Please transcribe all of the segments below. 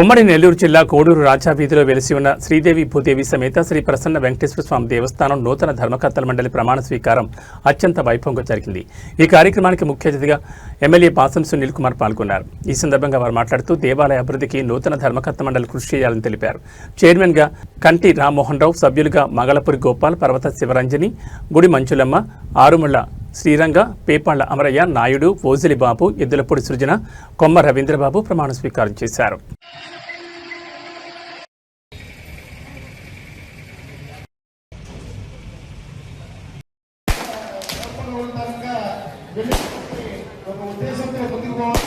ఉమ్మడి నెల్లూరు జిల్లా కోడూరు రాజా వీధిలో వెలిసి ఉన్న శ్రీదేవి భూదేవి సమేత శ్రీ ప్రసన్న వెంకటేశ్వర స్వామి దేవస్థానం నూతన ధర్మకర్తల మండలి ప్రమాణ స్వీకారం అత్యంత వైభవంగా జరిగింది. ఈ కార్యక్రమానికి ముఖ్య అతిథిగా ఎమ్మెల్యే పాసం సునీల్ కుమార్ పాల్గొన్నారు. ఈ సందర్భంగా వారు మాట్లాడుతూ దేవాలయ అభివృద్ధికి నూతన ధర్మకర్త మండలి కృషి చేయాలని తెలిపారు. చైర్మన్గా కంటి రామ్మోహన్ రావు సభ్యులుగా మగలపురి గోపాల్ పర్వత శివరంజని గుడి మంచులమ్మ ఆరుమళ్ళ శ్రీరంగ పేపాళ్ళ అమరయ్య నాయుడు పోజిలి బాబు ఎద్దులపూడి సృజన కొమ్మ రవీంద్రబాబు ప్రమాణ స్వీకారం చేశారు. ఒక ఉద్దేశంతో ముందుకు పోవాలి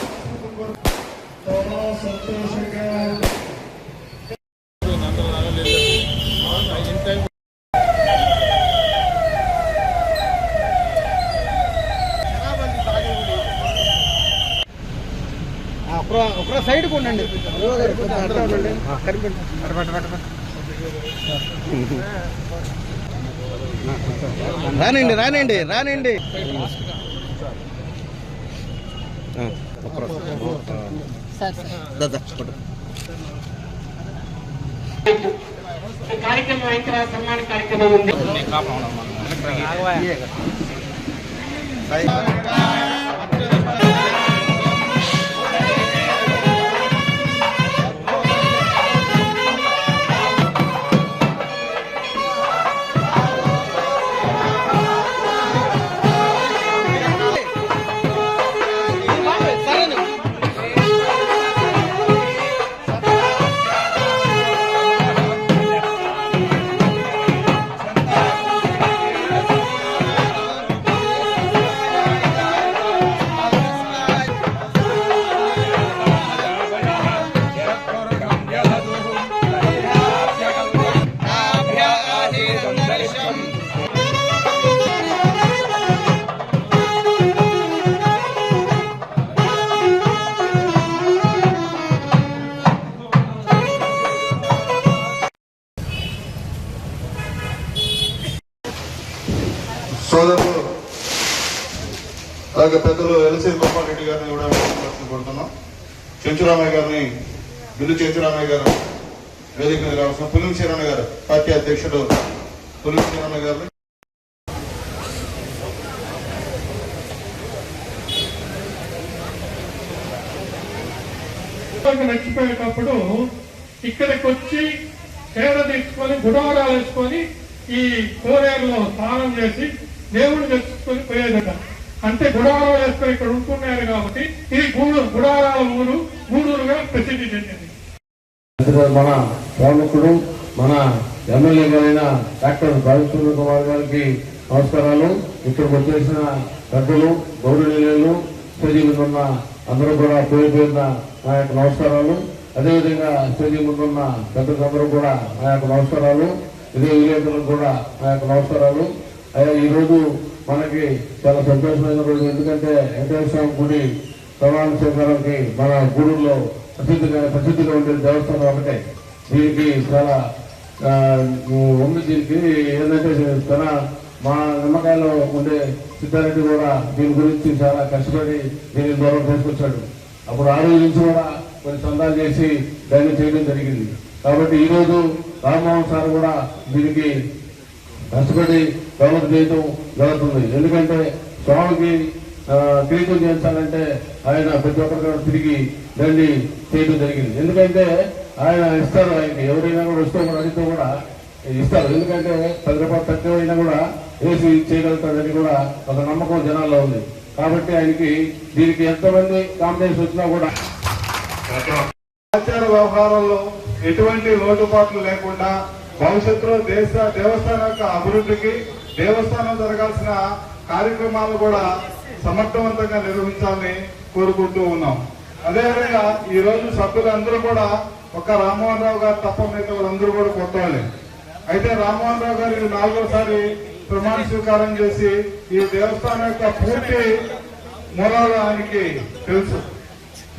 సంతోషంగా ఒకరా సైడ్ ఉండండి. రానండి రానండి రానండి కార్యక్రమం అయిన తర్వాత సన్మాన కార్యక్రమం ఉంది. అలాగే పెద్దలు ఎల్సీ గోపాలరెడ్డి గారిని కూడా ప్రశ్న కోరుతున్నాం. చెంచురామయ్య గారిని బిల్లు చెంచురామయ్య గారు వేదిక మీద రావాల్సిన పులిం శరణ గారు పార్టీ అధ్యక్షుడు పులిం శరణ గారిని. నచ్చిపోయేటప్పుడు ఇక్కడికి వచ్చి సేవ తీసుకొని గుడవరాలు వేసుకొని ఈ కోరేరులో స్నానం చేసి దేవుడు తెచ్చుకొని పోయేదట. అంటే గుడారాలు వేసుకుని ఇక్కడ ఉంటున్నారు కాబట్టి ఇది గూడు గుడారాల ఊరు గూడూరుగా ప్రసిద్ధి చెందింది. మన ప్రముఖుడు మన ఎమ్మెల్యే గారైన డాక్టర్ బాలచంద్ర కుమార్ గారికి నమస్కారాలు. ఇక్కడికి వచ్చేసిన పెద్దలు గౌరవనీయులు స్టేజీ మీద ఉన్న అందరూ కూడా పేరు నా యొక్క నమస్కారాలు. అదేవిధంగా స్టేజీ ముందు ఉన్న పెద్దలందరూ కూడా నా యొక్క నమస్కారాలు. ఇదే విలేకరులకు కూడా నా యొక్క నమస్కారాలు. అయ్యా ఈరోజు మనకి చాలా సంతోషమైన రోజు ఎందుకంటే వెంకటేశ్వర స్వామి గుడి ప్రమాణ స్వీకారానికి మన గూడూరులో ప్రసిద్ధిగా ప్రసిద్ధిగా ఉండే దేవస్థానం ఒకటే. దీనికి చాలా ఉంది దీనికి. ఏంటంటే తన మా నిమ్మకాయలో ఉండే సిద్ధారెడ్డి కూడా దీని గురించి చాలా కష్టపడి దీన్ని దూరం తీసుకొచ్చాడు అప్పుడు ఆ రోజు నుంచి కూడా కొన్ని సందాలు చేసి దాన్ని చేయడం జరిగింది. కాబట్టి ఈ రోజు రామ్మోహన్ సార్ కూడా దీనికి కష్టపడి డెవలప్ చేయటం జరుగుతుంది ఎందుకంటే స్వామికి ఆ, కిరీటం చేయించాలంటే ఆయన ప్రతి ఒక్కరు తిరిగి దండి చేయడం జరిగింది. ఎందుకంటే ఆయన ఇస్తారు ఆయనకి. ఎవరైనా కూడా వస్తూ కూడా అడిగితే కూడా ఇస్తారు. ఎందుకంటే పది రూపాయలు తక్కువ అయినా కూడా వేసి చేయగలుగుతాడని కూడా ఒక నమ్మకం జనాల్లో ఉంది. కాబట్టి ఆయనకి దీనికి ఎంతమంది కాంప్లైంట్స్ వచ్చినా కూడా ఆచార వ్యవహారంలో ఎటువంటి లోటుపాట్లు లేకుండా భవిష్యత్తులో దేశ దేవస్థానం యొక్క అభివృద్ధికి దేవస్థానం జరగాల్సిన కార్యక్రమాలు కూడా సమర్థవంతంగా నిర్వహించాలని కోరుకుంటూ ఉన్నాం. అదేవిధంగా ఈ రోజు సభ్యులందరూ కూడా ఒక రామ్మోహన్ రావు గారు తప్ప మిగతా వాళ్ళందరూ కూడా కొత్త అయితే రామ్మోహన్ రావు గారు నాలుగోసారి ప్రమాణ స్వీకారం చేసి ఈ దేవస్థానం యొక్క పూర్తి మూలాలు ఆయనకి తెలుసు.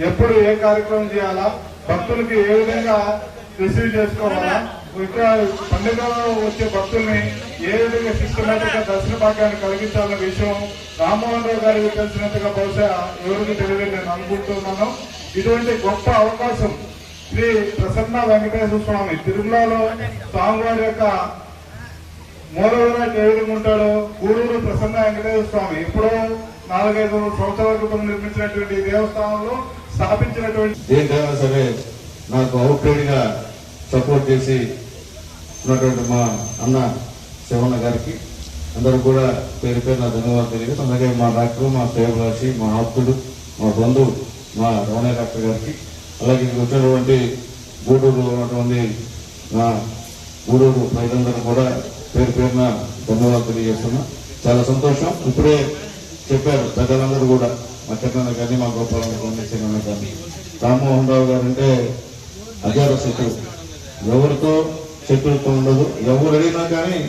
ఎప్పుడు ఏ కార్యక్రమం చేయాలా భక్తులకి ఏ విధంగా రిసీవ్ చేసుకోవాలా ఇక్కడ పండుగలో వచ్చే భక్తుల్ని ఏ విధంగా సిస్టమేటిక్గా దర్శన భాగ్యాన్ని కలిగించాలన్న విషయం రామ్మోహన్ రావు గారికి తెలిసినంతగా బహుశా ఎవరికి తెలియదు నేను అనుకుంటున్నాను. ఇటువంటి గొప్ప అవకాశం శ్రీ ప్రసన్న వెంకటేశ్వర స్వామి తిరుమలలో స్వామివారి యొక్క మూలవిరాట్ ఏ విధంగా ఉంటాడో గూడూరు ప్రసన్న వెంకటేశ్వర స్వామి ఎప్పుడో నాలుగైదు సంవత్సరాల క్రితం నిర్మించినటువంటి దేవస్థానంలో స్థాపించినటువంటి సరే నాకు అవుట్రేడ్గా సపోర్ట్ చేసి ఉన్నటువంటి మా అన్న శివన్న గారికి అందరూ కూడా పేరు పేరు నా ధన్యవాదాలు తెలియదు అలాగే మా డాక్టర్ మా శ్రేయభిలాషి మా ఆప్తుడు మా బంధువు మా రమణయ్య డాక్టర్ గారికి అలాగే ఇక్కడ వచ్చినటువంటి గూడూరులో ఉన్నటువంటి నా గూడూరు ప్రజలందరూ కూడా పేరు పేరున ధన్యవాదాలు తెలియజేస్తున్నా. చాలా సంతోషం. ఇప్పుడే చెప్పారు పెద్దలందరూ కూడా మా చిన్న కానీ మా గోపాలం కానీ కానీ రామ్మోహన్ రావు గారు అంటే అజార శత్రువు ఎవరితో శత్రుత్వం ఉండదు. ఎవరు అడిగినా కానీ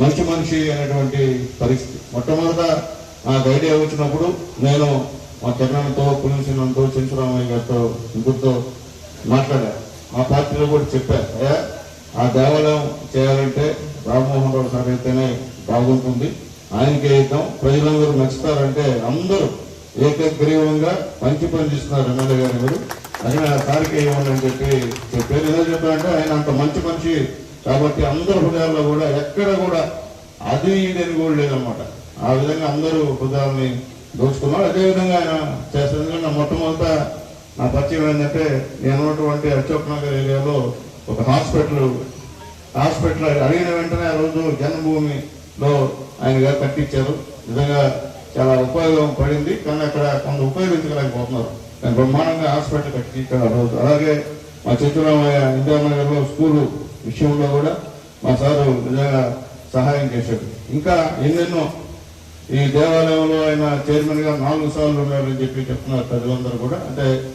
మంచి మనిషి అనేటువంటి పరిస్థితి. మొట్టమొదట నాకు ఐడియా వచ్చినప్పుడు నేను మా చరణంతో పులిసిందంతో చెంచురామయ్య గారితో ఇంకొకరితో మాట్లాడా. మా పార్టీలో కూడా చెప్పారు అయ్యా ఆ దేవాలయం చేయాలంటే రామ్మోహన్ రావు సార్ అయితేనే బాగుంటుంది. ఆయనకే ఇద్దాం. ప్రజలందరూ నచ్చుతారంటే అందరూ ఏకగ్రీవంగా మంచి పని చేస్తున్నారు ఎమ్మెల్యే గారు. మీరు అది ఇవ్వండి అని చెప్పి చెప్పారు ఏదో చెప్పారంటే ఆయన అంత మంచి మనిషి కాబట్టి అందరు హృదయాల్లో కూడా ఎక్కడ కూడా అది ఇదని కూడా లేదనమాట ఆ విధంగా అందరూ హృదయాల్ని దోచుకున్నారు. అదేవిధంగా ఆయన చేస్తుంది నా మొట్టమొదట నా పరిచయం ఏంటంటే నేను ఉన్నటువంటి అశోక్ నగర్ ఏరియాలో ఒక హాస్పిటల్ హాస్పిటల్ అడిగిన వెంటనే ఆ రోజు జన్మభూమిలో ఆయన గారు కట్టించారు. నిజంగా చాలా ఉపయోగం పడింది. కానీ అక్కడ కొంత ఉపయోగించలేకపోతున్నారు. బ్రహ్మాండంగా హాస్పిటల్ కట్టించారు ఆ అలాగే మా చిత్రరామయ్య ఇందిరామనగర్లో స్కూలు విషయంలో కూడా మా సారు నిజంగా సహాయం చేశాడు. ఇంకా ఎన్నెన్నో ఈ దేవాలయంలో ఆయన చైర్మన్గా నాలుగు సార్లు ఉన్నారని చెప్పి చెప్తున్నారు ప్రజలందరూ కూడా. అంటే